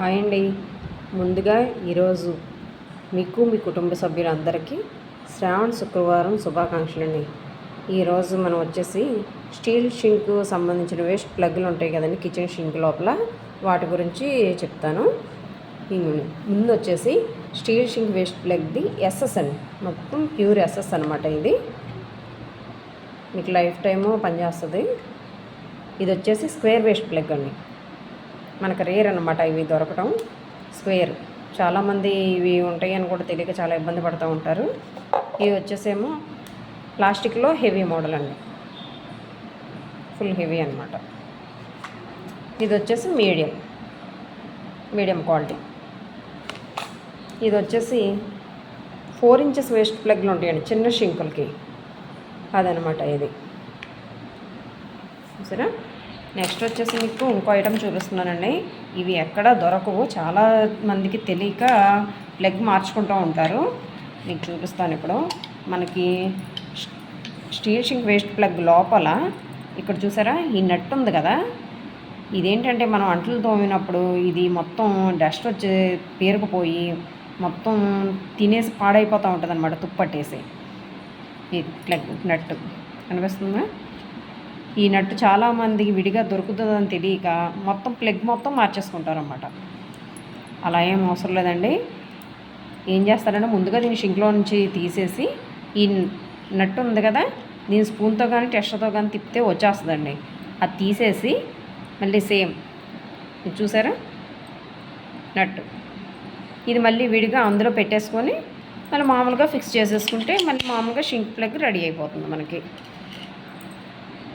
Hi అండి. ముందుగా ఈరోజు మీకు మీ కుటుంబ సభ్యులందరికీ శ్రావణ శుక్రవారం శుభాకాంక్షలు అండి ఈరోజు మనం వచ్చేసి స్టీల్ షింక్ సంబంధించిన వేస్ట్ ప్లగ్లు ఉంటాయి కదండి కిచెన్ షింక్ లోపల. వాటి గురించి చెప్తాను. ముందు వచ్చేసి స్టీల్ షింక్ వేస్ట్ ప్లగ్ది ఎస్ఎస్ అండి మొత్తం ప్యూర్ ఎస్ఎస్ అనమాట ఇది. మీకు లైఫ్ టైము పనిచేస్తుంది. ఇది వచ్చేసి స్క్వేర్ వేస్ట్ ప్లగ్ అండి. మనకు రేర్ అనమాట ఇవి దొరకటం. స్క్వేర్ చాలామంది ఇవి ఉంటాయి అని కూడా తెలియక చాలా ఇబ్బంది పడుతూ ఉంటారు. ఇవి వచ్చేసేమో ప్లాస్టిక్లో హెవీ మోడల్ అండి. ఫుల్ హెవీ అనమాట ఇది వచ్చేసి మీడియం మీడియం క్వాలిటీ ఇది వచ్చేసి ఫోర్ ఇంచెస్ వేస్ట్ ప్లగ్లు ఉంటాయండి చిన్న షింకులకి అదనమాట ఇది. సరే నెక్స్ట్ వచ్చేసి మీకు ఇంకో ఐటమ్ చూపిస్తున్నానండి. ఇవి ఎక్కడ దొరకవు. చాలా మందికి తెలియక లెగ్ మార్చుకుంటూ ఉంటారు. మీకు చూపిస్తాను ఇప్పుడు. మనకి స్టీల్ షింక్ వేస్ట్ ప్లగ్ లోపల ఇక్కడ చూసారా? ఈ నట్ ఉంది కదా? ఇదేంటంటే మనం అంట్లు తోమినప్పుడు ఇది మొత్తం డస్ట్ వచ్చి పేరుకుపోయి మొత్తం తినేసి పాడైపోతూ ఉంటుంది అనమాట తుప్పట్టేసి. ఈ ప్లగ్ నట్టు. కనిపిస్తుందా? ఈ నట్టు చాలామందికి విడిగా దొరుకుతుందని తెలియక మొత్తం ప్లగ్ మొత్తం మార్చేసుకుంటారన్నమాట. అలా ఏం అవసరం లేదండి. ఏం చేస్తారంటే ముందుగా దీన్ని షింక్లో నుంచి తీసేసి ఈ నట్టు ఉంది కదా దీని స్పూన్తో కానీ టెస్టర్తో కానీ తిప్పితే వచ్చేస్తుందండి. అది తీసేసి మళ్ళీ సేమ్ చూసారా? నట్టు. ఇది మళ్ళీ విడిగా అందులో పెట్టేసుకొని మళ్ళీ మామూలుగా ఫిక్స్ చేసేసుకుంటే మళ్ళీ మామూలుగా షింక్ ప్లగ్ రెడీ అయిపోతుంది మనకి.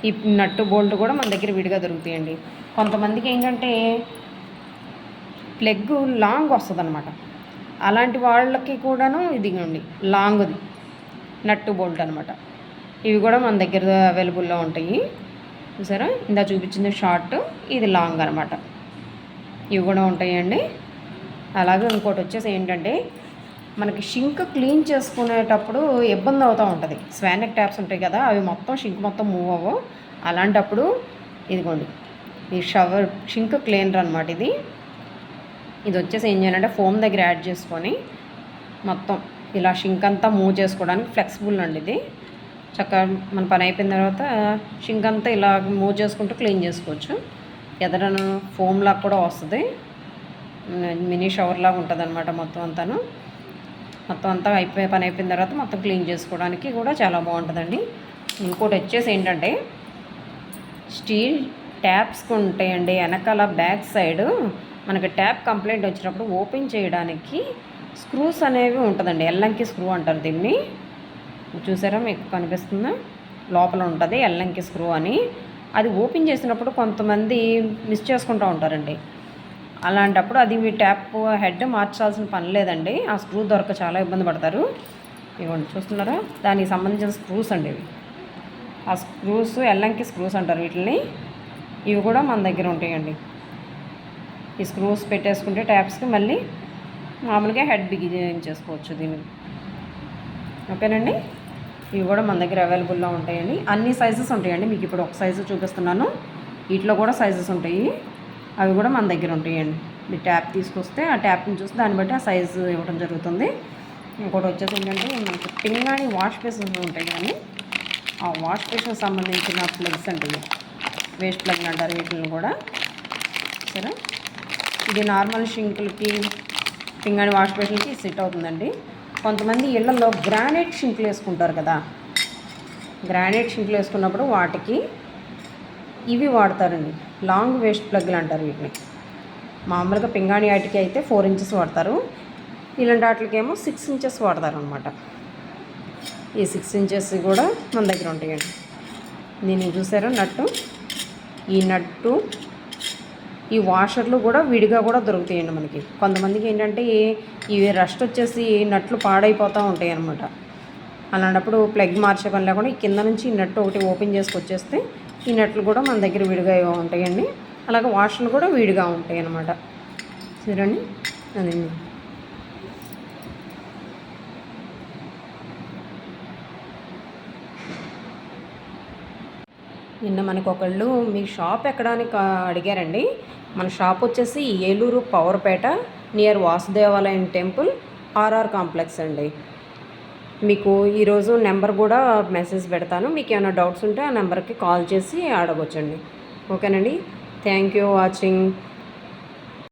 ఈ నట్టు బోల్ట్ కూడా మన దగ్గర విడిగా దొరుకుతాయండి. కొంతమందికి ఏంటంటే ప్లగ్ లాంగ్ వస్తుంది అనమాట అలాంటి వాళ్ళకి కూడాను ఇదిగోండి లాంగ్ది నట్టు బోల్ట్ అనమాట ఇవి కూడా మన దగ్గర అవైలబుల్లో ఉంటాయి. చూసారా? ఇందా చూపించింది షార్ట్ ఇది లాంగ్ అనమాట ఇవి కూడా ఉంటాయండి. అలాగే ఇంకోటి వచ్చేసి ఏంటంటే మనకి షింక్ క్లీన్ చేసుకునేటప్పుడు ఇబ్బంది అవుతూ ఉంటుంది. స్వానిక్ ట్యాప్స్ ఉంటాయి కదా అవి మొత్తం షింక్ మొత్తం మూవ్ అవ్వవు అలాంటప్పుడు ఇదిగోండి ఈ షవర్ షింక్ క్లీనర్ అనమాట ఇది. ఇది వచ్చేసి ఏం చేయాలంటే ఫోమ్ దగ్గర యాడ్ చేసుకొని మొత్తం ఇలా షింక్ అంతా మూవ్ చేసుకోవడానికి ఫ్లెక్సిబుల్ అండి ఇది. చక్కగా మన పని అయిపోయిన తర్వాత షింక్ అంతా ఇలా మూవ్ చేసుకుంటూ క్లీన్ చేసుకోవచ్చు. ఎదరన ఫోమ్ లాగా కూడా వస్తుంది. మినీ షవర్ లాగా ఉంటుంది అనమాట మొత్తం అంతాను. మొత్తం అంతా అయిపోయి పని అయిపోయిన తర్వాత మొత్తం క్లీన్ చేసుకోవడానికి కూడా చాలా బాగుంటుందండి. ఇంకోటి వచ్చేసి ఏంటంటే స్టీల్ ట్యాప్స్ ఉంటాయండి. వెనకాల బ్యాక్ సైడ్ మనకి ట్యాప్ కంప్లైంట్ వచ్చినప్పుడు ఓపెన్ చేయడానికి స్క్రూస్ అనేవి ఉంటుందండి. ఎల్లంకి స్క్రూ అంటారు దీన్ని. చూసారా మీకు కనిపిస్తుందా? లోపల ఉంటుంది ఎల్లంకి స్క్రూ అని. అది ఓపెన్ చేసినప్పుడు కొంతమంది మిస్ చేసుకుంటూ ఉంటారండి. అలాంటప్పుడు అది మీ ట్యాప్ హెడ్ మార్చాల్సిన పని లేదండి. ఆ స్క్రూ దొరక చాలా ఇబ్బంది పడతారు. ఇవ్వండి చూస్తున్నారా? దానికి సంబంధించిన స్క్రూస్ అండి ఇవి. ఆ స్క్రూస్ ఎల్లంకి స్క్రూస్ అంటారు వీటిని ఇవి కూడా మన దగ్గర ఉంటాయండి. ఈ స్క్రూస్ పెట్టేసుకుంటే ట్యాప్స్కి మళ్ళీ మామూలుగా హెడ్ బిగించేసుకోవచ్చు దీన్ని. ఓకేనండి? ఇవి కూడా మన దగ్గర అవైలబుల్లో ఉంటాయండి. అన్ని సైజెస్ ఉంటాయండి. మీకు ఇప్పుడు ఒక సైజు చూపిస్తున్నాను. వీటిలో కూడా సైజెస్ ఉంటాయి. అవి కూడా మన దగ్గర ఉంటాయండి. మీ ట్యాప్ తీసుకొస్తే ఆ ట్యాప్ని చూసి దాన్ని బట్టి ఆ సైజు ఇవ్వడం జరుగుతుంది. ఇంకోటి వచ్చేసి ఏంటంటే మనకి పింగాణి వాష్ బేసిన్స్ ఉంటాయి కానీ ఆ వాష్ బేసిన్ సంబంధించిన ప్లగ్స్ అంటే వేస్ట్ ప్లగ్ అంటారు వీటిని కూడా. సరే ఇది నార్మల్ షింకులకి పింగాణి వాష్ బేసిన్కి సెట్ అవుతుందండి. కొంతమంది ఇళ్ళలో గ్రానైట్ షింకులు వేసుకుంటారు కదా. గ్రానైట్ షింకులు వేసుకున్నప్పుడు వాటికి ఇవి వాడతారండి. లాంగ్ వేస్ట్ ప్లగ్లు అంటారు వీటిని. మామూలుగా పింగాణి వాటికి అయితే ఫోర్ ఇంచెస్ వాడతారు. ఇలాంటి వాటికేమో సిక్స్ ఇంచెస్ వాడతారు అనమాట ఈ సిక్స్ ఇంచెస్ కూడా మన దగ్గర ఉంటాయండి. నేను చూసారా నట్టు? ఈ నట్టు ఈ వాషర్లు కూడా విడిగా కూడా దొరుకుతాయండి మనకి. కొంతమందికి ఏంటంటే ఇవి రస్ట్ వచ్చేసి నట్లు పాడైపోతూ ఉంటాయి అనమాట అలాంటప్పుడు ప్లగ్ మార్చే పని లేకుండా ఈ కింద నుంచి ఈ నట్టు ఒకటి ఓపెన్ చేసుకొచ్చేస్తే ఈ నట్లు కూడా మన దగ్గర విడిగా ఉంటాయండి. అలాగే వాషర్లు కూడా విడిగా ఉంటాయి అన్నమాట చూడండి. అదండి. నిన్న మనకు ఒకళ్ళు మీ షాప్ ఎక్కడానికి అడిగారండి. మన షాప్ వచ్చేసి ఏలూరు పవర్పేట నియర్ వాసుదేవాలయం టెంపుల్ ఆర్ఆర్ కాంప్లెక్స్ అండి. మీకు ఈరోజు నెంబర్ కూడా మెసేజ్ పెడతాను. మీకు ఏమైనా డౌట్స్ ఉంటే ఆ నెంబర్కి కాల్ చేసి అడగొచ్చండి. ఓకేనండి? Thank you watching.